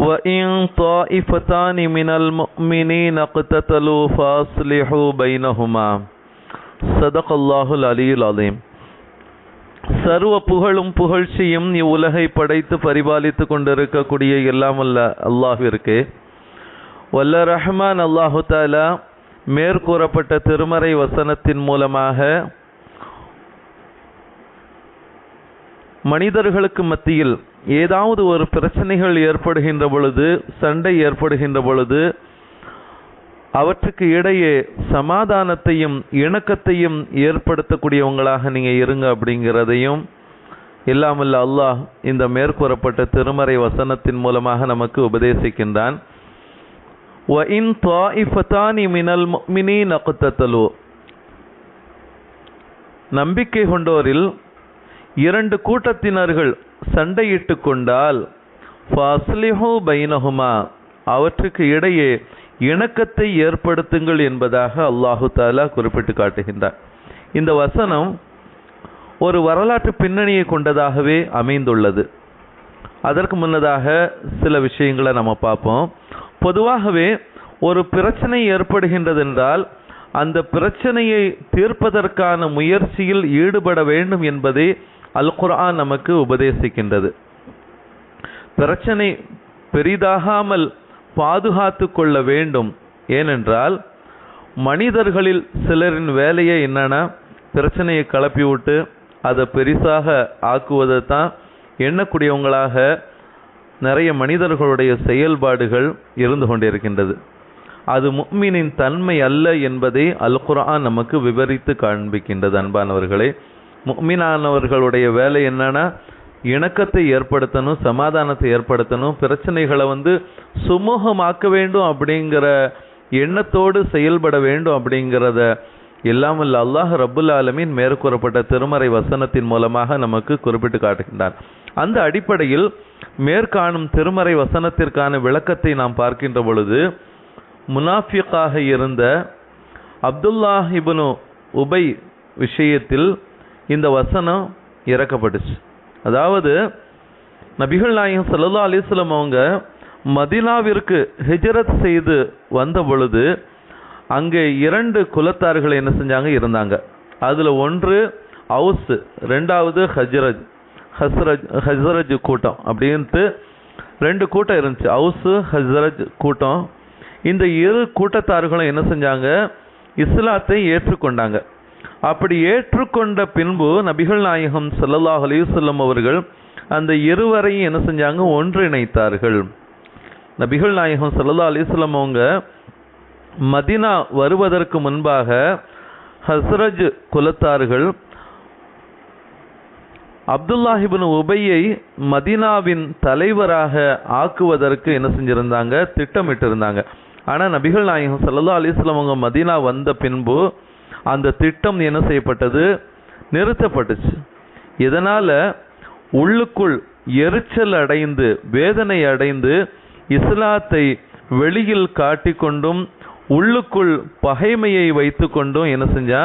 وإن طائفتان من المؤمنين اقتتلوا فأصلحوا بينهما صدق الله العلي العظيم சர்வ புகழும் புகழ்ச்சியும் இவ்வுலகை படைத்து பரிபாலித்து கொண்டிருக்கக்கூடிய எல்லாம் அல்ல அல்லாஹிற்கு வல்ல ரஹ்மான் அல்லாஹு தாலா மேற்கூறப்பட்ட திருமறை வசனத்தின் மூலமாக மனிதர்களுக்கு மத்தியில் ஏதாவது ஒரு பிரச்சனைகள் ஏற்படுகின்ற பொழுது சண்டை ஏற்படுகின்ற பொழுது அவற்றுக்கு இடையே சமாதானத்தையும் இணக்கத்தையும் ஏற்படுத்தக்கூடியவங்களாக நீங்கள் இருங்க அப்படிங்கிறதையும் இல்லாமல் அல்லாஹ் இந்த மேற்கூறப்பட்ட திருமறை வசனத்தின் மூலமாக நமக்கு உபதேசிக்கின்றான். நம்பிக்கை கொண்டோரில் இரண்டு கூட்டத்தினர்கள் சண்டையிட்டு கொண்டால் ஃபாஸ்லிஹு பைனஹுமா அவற்றுக்கு இடையே இணக்கத்தை ஏற்படுத்துங்கள் என்பதாக அல்லாஹு தாலா குறிப்பிட்டு காட்டுகின்றார். இந்த வசனம் ஒரு வரலாற்று பின்னணியை கொண்டதாகவே அமைந்துள்ளது. அதற்கு முன்னதாக சில விஷயங்களை நம்ம பார்ப்போம். பொதுவாகவே ஒரு பிரச்சனை ஏற்படுகின்றதென்றால் அந்த பிரச்சனையை தீர்ப்பதற்கான முயற்சியில் ஈடுபட வேண்டும் என்பதே அல் குர்ஆன் நமக்கு உபதேசிக்கின்றது. பிரச்சனை பெரிதாகாமல் பாதுகாத்து கொள்ள வேண்டும். ஏனென்றால் மனிதர்களில் சிலரின் வேலையை என்னன்னா பிரச்சனையை கிளப்பி விட்டு அதை பெரிசாக ஆக்குவதை தான் எண்ணக்கூடியவங்களாக நிறைய மனிதர்களுடைய செயல்பாடுகள் இருந்து கொண்டிருக்கின்றது. அது முக்மீனின் தன்மை அல்ல என்பதை அல் குர்ஆன் நமக்கு விவரித்து காண்பிக்கின்றது அன்பானவர்களே. முக்மீனானவர்களுடைய வேலை என்னன்னா இணக்கத்தை ஏற்படுத்தணும் சமாதானத்தை ஏற்படுத்தணும் பிரச்சனைகளை வந்து சுமூகமாக்க வேண்டும் அப்படிங்கிற எண்ணத்தோடு செயல்பட வேண்டும் அப்படிங்கிறத இல்லாமல் அல்லாஹ் ரபுல் ஆலமின் மேற்கூறப்பட்ட திருமறை வசனத்தின் மூலமாக நமக்கு குறிப்பிட்டு காட்டுகின்றான். அந்த அடிப்படையில் மேற்காணும் திருமறை வசனத்திற்கான விளக்கத்தை நாம் பார்க்கின்ற பொழுது முனாஃபிக்காக இருந்த அப்துல்லாஹிபனு உபை விஷயத்தில் இந்த வசனம் இறக்கப்பட்டுச்சு. அதாவது நபிகள் நாயகம் சல்லா அலிஸ்லம் அவங்க மதினாவிற்கு ஹிஜரத் செய்து வந்த பொழுது அங்கே இரண்டு குலத்தார்கள் என்ன செஞ்சாங்க? இருந்தாங்க. அதில் ஒன்று அவுஸ் ரெண்டாவது ஹஜ்ரஜ் ஹஸ்ரஜ் ஹஸ்ரஜ் கூட்டம் அப்படின்ட்டு ரெண்டு கூட்டம் இருந்துச்சு. அவுஸு ஹஸ்ரஜ் கூட்டம். இந்த இரு கூட்டத்தார்களும் என்ன செஞ்சாங்க? இஸ்லாத்தை ஏற்றுக்கொண்டாங்க. அப்படி ஏற்றுக்கொண்ட பின்பு நபிகள் நாயகம் சல்லல்லாஹ் அலிவல்லம் அவர்கள் அந்த இருவரையும் என்ன செஞ்சாங்க? ஒன்றிணைத்தார்கள். நபிகள் நாயகம் சல்லல்லா அலிஸ்லம் அவங்க மதினா வருவதற்கு முன்பாக ஹஸ்ரஜ் குலத்தார்கள் அப்துல்லாஹிபின் உபையை மதினாவின் தலைவராக ஆக்குவதற்கு என்ன செஞ்சிருந்தாங்க? திட்டமிட்டிருந்தாங்க. ஆனால் நபிகள் நாயகம் சல்லா அலிஸ்லாம் அவங்க மதினா வந்த பின்பு அந்த திட்டம் என்ன செய்யப்பட்டது? நிறுத்தப்பட்டுச்சு. இதனால் உள்ளுக்குள் எரிச்சல் அடைந்து வேதனை அடைந்து இஸ்லாத்தை வெளியில் காட்டிக்கொண்டும் உள்ளுக்குள் பகைமையை வைத்து கொண்டும் என்ன செஞ்சா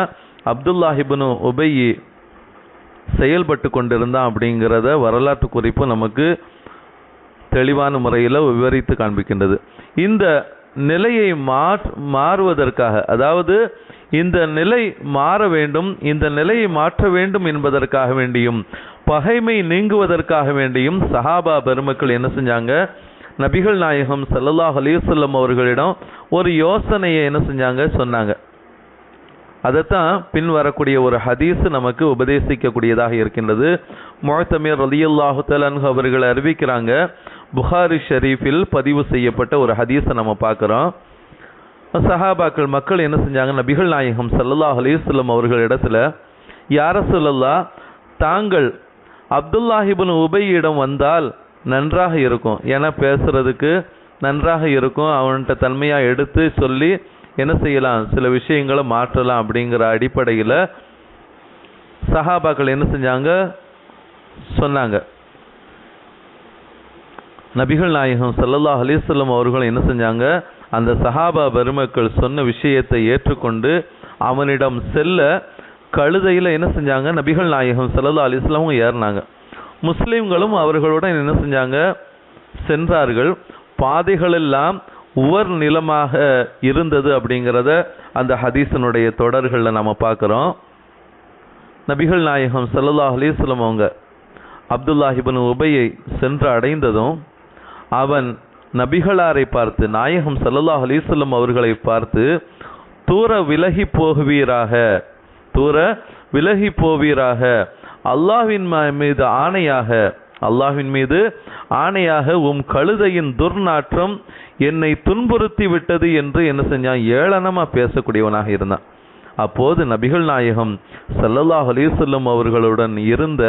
அப்துல்லாஹிபனு உபையி செயல்பட்டு கொண்டிருந்தான் அப்படிங்கிறத வரலாற்று குறிப்பு நமக்கு தெளிவான முறையில் விவரித்து காண்பிக்கின்றது. இந்த நிலையை மாறுவதற்காக அதாவது இந்த நிலை மாற வேண்டும் இந்த நிலையை மாற்ற வேண்டும் என்பதற்காக வேண்டியும் பகைமை நீங்குவதற்காக வேண்டியும் சஹாபா பெருமக்கள் என்ன செஞ்சாங்க? நபிகள் நாயகம் சல்லல்லாஹ் அலிவல்லம் அவர்களிடம் ஒரு யோசனையை என்ன செஞ்சாங்க? சொன்னாங்க. அதைத்தான் பின் வரக்கூடிய ஒரு ஹதீஸ் நமக்கு உபதேசிக்கக்கூடியதாக இருக்கின்றது. முழத்தமீர் ரலியல்லாஹு தலன்ஹு அவர்கள் அறிவிக்கிறாங்க புகாரி ஷெரீஃபில் பதிவு செய்யப்பட்ட ஒரு ஹதீஸை நம்ம பார்க்குறோம். சஹாபாக்கள் மக்கள் என்ன செஞ்சாங்க? நபிகள் நாயகம் சல்லல்லாஹ் அவர்கள் இடத்துல யார சொல்லல்லா தாங்கள் அப்துல்லாஹிபின் உபையிடம் வந்தால் நன்றாக இருக்கும். ஏன்னா பேசுறதுக்கு நன்றாக இருக்கும். அவன்கிட்ட தன்மையாக எடுத்து சொல்லி என்ன செய்யலாம்? சில விஷயங்களை மாற்றலாம். அப்படிங்கிற அடிப்படையில் சஹாபாக்கள் என்ன செஞ்சாங்க? சொன்னாங்க. நபிகள் நாயகம் சல்லல்லா அலைஹி அவர்கள் என்ன செஞ்சாங்க? அந்த சஹாபா பெருமக்கள் சொன்ன விஷயத்தை ஏற்றுக்கொண்டு அவனிடம் செல்ல கழுதையில் என்ன செஞ்சாங்க? நபிகள் நாயகம் ஸல்லல்லாஹு அலைஹி வஸல்லம் ஏறினாங்க. முஸ்லீம்களும் அவர்களுடன் என்ன செஞ்சாங்க? சென்றார்கள். பாதைகளெல்லாம் உவர் நிலமாக இருந்தது அப்படிங்கிறத அந்த ஹதீசனுடைய தொடர்களில் நம்ம பார்க்குறோம். நபிகள் நாயகம் ஸல்லல்லாஹு அலிஸ்லம் அவங்க அப்துல்லாஹிபின் உபையை சென்று அடைந்ததும் அவன் நபிகளாரை பார்த்து நாயகம் ஸல்லல்லாஹு அலிசல்லம் அவர்களை பார்த்து தூர விலகி போகுவீராக தூர விலகி போவீராக அல்லாஹ்வின் ம- மீது ஆணையாக அல்லாஹ்வின் மீது ஆணையாக உம் கழுதையின் துர்நாற்றம் என்னை துன்புறுத்தி விட்டது என்று என்ன செஞ்சான்? ஏளனமாக பேசக்கூடியவனாக இருந்தான். அப்போது நபிகள் நாயகம் ஸல்லல்லாஹு அலிசல்லம் அவர்களுடன் இருந்த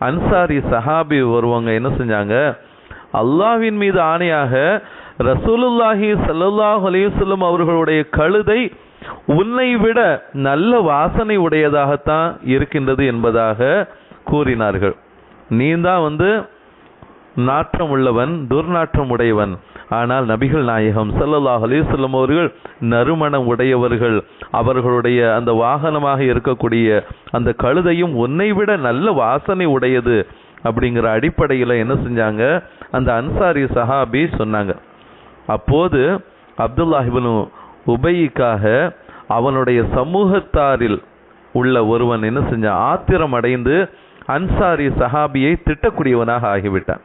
அன்சாரி சஹாபி வருவாங்க என்ன செஞ்சாங்க? அல்லாஹ்வின் மீது ஆணையாக ரசூலுல்லாஹி ஸல்லல்லாஹு அலையுசல்லம் அவர்களுடைய கழுதை உன்னை விட நல்ல வாசனை உடையதாகத்தான் இருக்கின்றது என்பதாக கூறினார்கள். நீ தான் வந்து நாற்றம் உள்ளவன் துர்நாற்றம் உடையவன். ஆனால் நபிகள் நாயகம் சல்லல்லாஹ் அலைஹி அவர்கள் நறுமணம் உடையவர்கள். அவர்களுடைய அந்த வாகனமாக இருக்கக்கூடிய அந்த கழுதையும் உன்னை விட நல்ல வாசனை உடையது. அப்படிங்கிற அடிப்படையில் என்ன செஞ்சாங்க? அந்த அன்சாரி சஹாபி சொன்னாங்க. அப்போது அப்துல்லாஹிபனு உபைக்காக அவனுடைய சமூகத்தாரில் உள்ள ஒருவன் என்ன செஞ்சான்? ஆத்திரம் அடைந்து அன்சாரி சஹாபியை திட்டக்கூடியவனாக ஆகிவிட்டான்.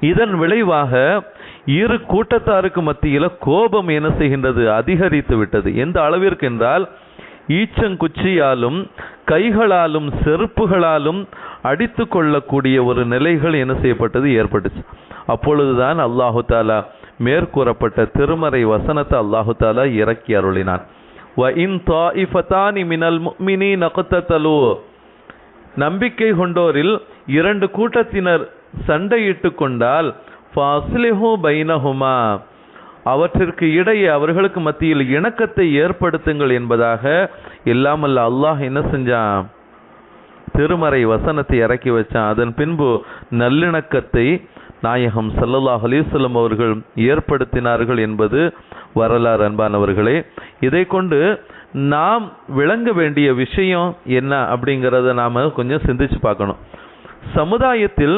இதன் விளைவாக இரு கூட்டத்தாருக்கு மத்தியில கோபம் என்ன செய்கின்றது? அதிகரித்து விட்டது. எந்த அளவிற்கு என்றால் ஈச்சங்குச்சியாலும் கைகளாலும் செருப்புகளாலும் அடித்து கொள்ளக்கூடிய ஒரு நிலைகள் என்ன செய்யப்பட்டது? ஏற்பட்டுச்சு. அப்பொழுதுதான் அல்லாஹு தாலா மேற்கூறப்பட்ட திருமறை வசனத்தை அல்லாஹு தாலா இறக்கி அருளினான். வ இன் மினல் நம்பிக்கை கொண்டோரில் இரண்டு கூட்டத்தினர் சண்டையிட்டு கொண்டால் பைனஹுமா. அவற்றிற்கு இடையே அவர்களுக்கு மத்தியில் இணக்கத்தை ஏற்படுத்துங்கள் என்பதாக இல்லாமல் அல்லாஹ் என்ன செஞ்சான்? திருமறை வசனத்தை இறக்கி வச்சான். அதன் பின்பு நல்லிணக்கத்தை நாயகம் ஸல்லல்லாஹு அலைஹி அவர்கள் ஏற்படுத்தினார்கள் என்பது வரலாறு அன்பானவர்களே. இதை கொண்டு நாம் விளங்க வேண்டிய விஷயம் என்ன அப்படிங்கிறத நாம் கொஞ்சம் சிந்திச்சு பார்க்கணும். சமுதாயத்தில்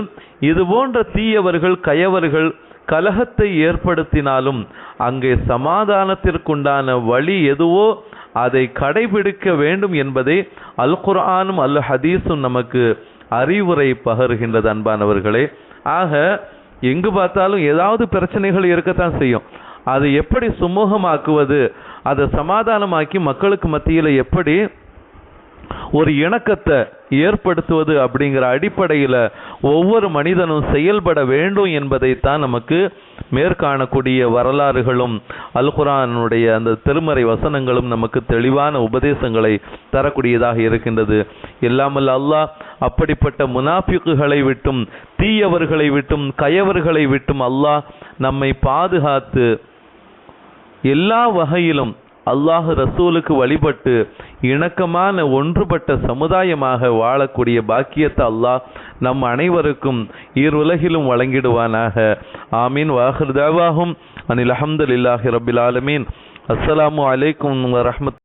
இது போன்ற தீயவர்கள் கயவர்கள் கலகத்தை ஏற்படுத்தினாலும் அங்கே சமாதானத்திற்குண்டான வழி எதுவோ அதை கடைபிடிக்க வேண்டும் என்பதை அல் குர்ஆனும் அல் ஹதீஸும் நமக்கு அறிவுரை பகருகின்றது அன்பானவர்களே. ஆக எங்கு பார்த்தாலும் ஏதாவது பிரச்சனைகள் இருக்கத்தான் செய்யும். அதை எப்படி சுமூகமாக்குவது அதை சமாதானமாக்கி மக்களுக்கு மத்தியில் எப்படி ஒரு இணக்கத்தை ஏற்படுத்துவது அப்படிங்கிற அடிப்படையில் ஒவ்வொரு மனிதனும் செயல்பட வேண்டும் என்பதைத்தான் நமக்கு மேற்காணக்கூடிய வரலாறுகளும் அல்குரானுடைய அந்த திருமறை வசனங்களும் நமக்கு தெளிவான உபதேசங்களை தரக்கூடியதாக இருக்கின்றது. இல்லாமல் அல்லாஹ் அப்படிப்பட்ட முனாஃபிக்குகளை விட்டும் தீயவர்களை விட்டும் கயவர்களை விட்டும் அல்லாஹ் நம்மை பாதுகாத்து எல்லா வகையிலும் அல்லாஹ் ரசூலுக்கு வழிபட்டு இணக்கமான ஒன்றுபட்ட சமுதாயமாக வாழக்கூடிய பாக்கியத்தை அல்லாஹ் நம் அனைவருக்கும் ஈருலகிலும் வழங்கிடுவானாக. ஆமீன். வாஹிர் தாவாகும் அனில் அஹமதுல்லாஹி ரபில் ஆலமீன். அஸ்ஸலாமு அலைக்கும் வரமத்து